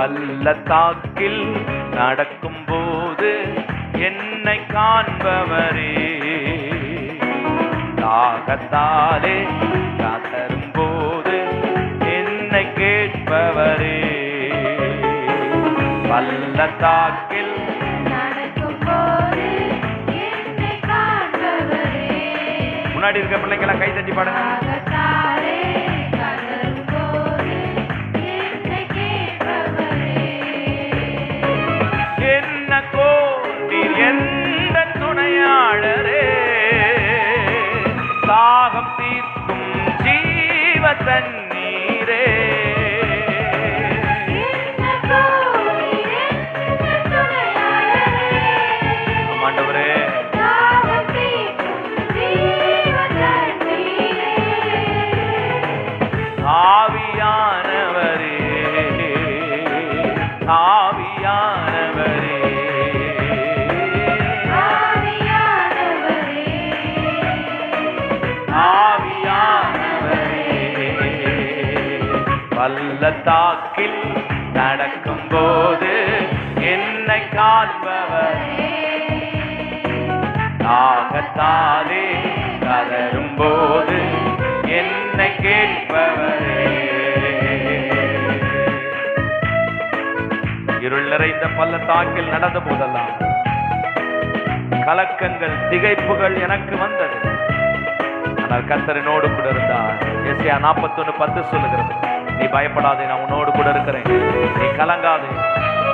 பள்ளத்தாக்கில் நடக்கும் போது என்னை காண்பவரே. தாகத்தாலே காத்தரும் போது என்னை கேட்பவரே. பள்ளத்தாக்கில் முன்னாடி இருக்க பிள்ளைங்களாம் கை தட்டி பாடுங்க. பள்ளத்தாக்கில் நடக்கும் போது என்னை காண்பவர். தாகத்தாலே கதரும் போது என்னை கேட்பவரே. இருள் நிறைந்த பள்ளத்தாக்கில் நடந்த போதெல்லாம் கலக்கங்கள் திகைப்புகள் எனக்கு வந்தது. ஆனால் கத்தரினோடு கூட இருந்தார். எஸ்யா நாற்பத்தொன்னு பத்து சொல்லுகிறது. நீ பயப்படாதே நான் உன்னோடு கூட இருக்கிறேன். நீ கலங்காதே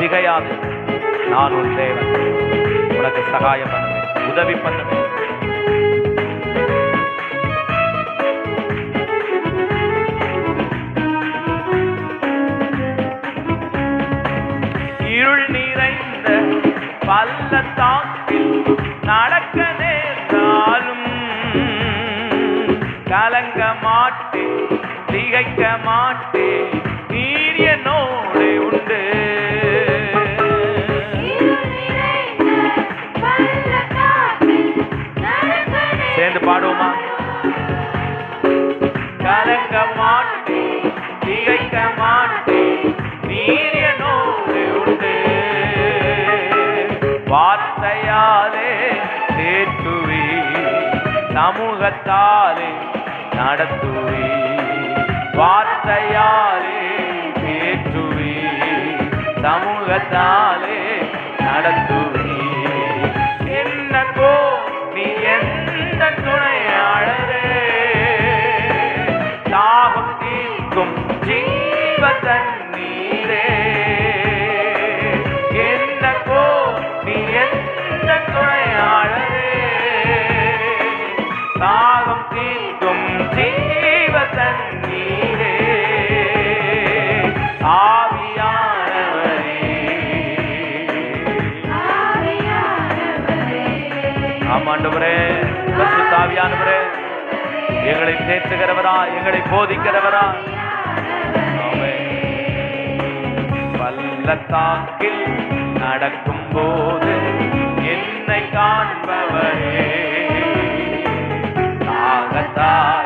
திகையாது. நான் உன் தேவன். உனக்கு சகாயம் பண்ணுவேன் உதவி பண்ணுவேன். இருள் நிறைந்த பள்ளத்தாக்கில் நடக்க நேர்ந்தாலும் கலங்க மாட்டேன். திகைக்க மாட்டேன். நீர் என்னோடு உண்டு. சேர்ந்து பாடுவோமா? கலங்க மாட்டேன். திகைக்க மாட்டேன். நீர் என்னோடு உண்டு. வார்த்தையாலே தேற்றுவி சமூகத்தாலே நடத்துவி வார்த்தையாலே தேற்றுவி சமூகத்தாலே நடத்துவி ஸ்தோத்திரம் ஆண்டவரே தாவியானவரே எங்களை தேற்றுகிறவரா எங்களை போதிக்கிறவரா. பள்ளத்தாக்கில் நடக்கும் போது என்னை காண்பவரே. தாகத்தாய்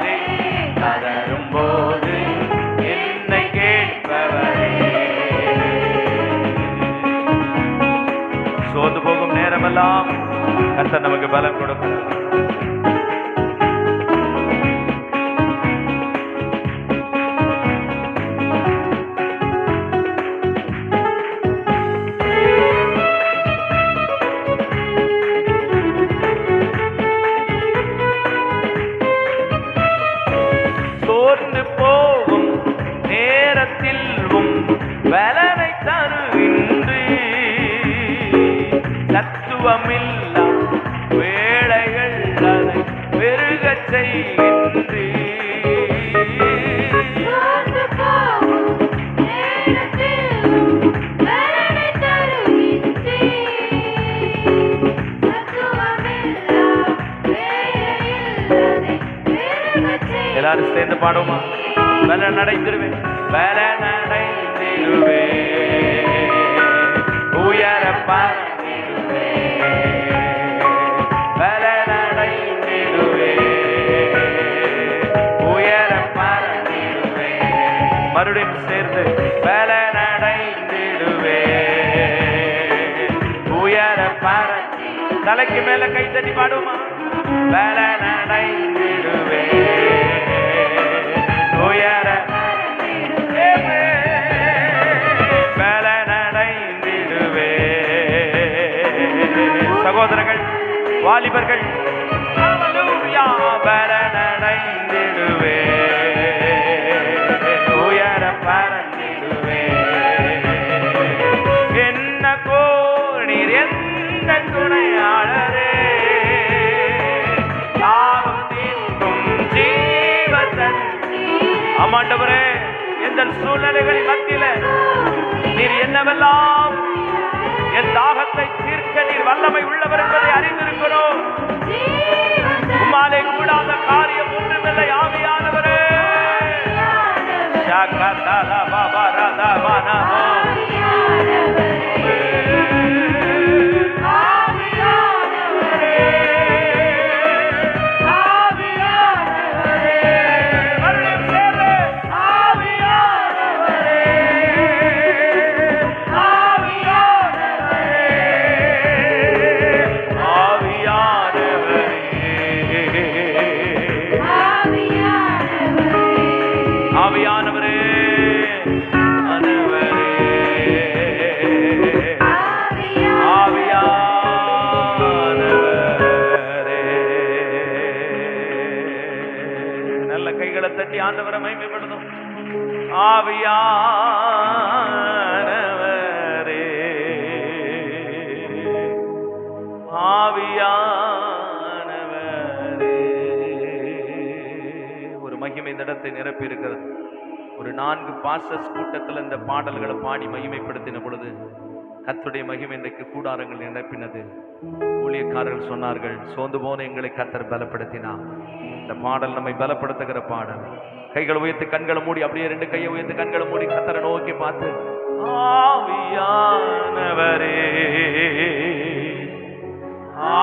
பலம் கொடுக்கும். சோர்ந்து போகும் நேரத்தில் உம் பலனை தருகின்றி. பாடுமா? வேலை நடைத்திருவேன் வேலை நடைத்திருவேன் உயர பறந்திடுவேன் வேலை நடைத்திடுவேன் உயர பறந்திடுவேன் மறுபடியும் சேர்ந்து வேலை நடைத்திடுவேன் உயர பறந்தி தலைக்கு மேல கை தட்டி பாடுமா? வேலை நடை வாலிபர்கள் ஹalleluya உயர பறந்திடுவே என்ன கோணீர் எந்த துணையாளரே? தாகம் தீர்க்கும் ஜீவத்தன். ஆமாண்டவரே எந்த சூழ்நிலைகளின் மத்தியில நீர் என்னவெல்லாம் வல்லமை உள்ளவர் என்பதை அறிந்திருக்கிறோம். உம்மாலே கூடாத காரியம் ஒன்றுமில்லை ஆவியானவரே. ஆவியானவரே ஆவியானவரே ஆவியானவரே. நல்ல கைகளை தட்டி ஆண்டவரை மகிமைப்படுத்தும். ஆவியா இடத்தை நிரப்பியிருக்கிறது ஒரு நான்கு பாசஸ் கூட்டத்தில் இந்த பாடல்களை பாடி மகிமைப்படுத்தின பொழுது கத்துடைய மகிமை இன்றைக்கு கூடாரங்கள் நிரப்பினது. ஊழியக்காரர்கள் சொன்னார்கள் சோர்ந்து போன எங்களை கத்தர் பலப்படுத்தினார் இந்த பாடல் நம்மை பலப்படுத்துகிற பாடல். கைகளை உயர்த்து கண்களை மூடி அப்படியே ரெண்டு கையை உயர்த்து கண்களை மூடி கத்தரை நோக்கி பார்த்து ஆவியானவரே ஆ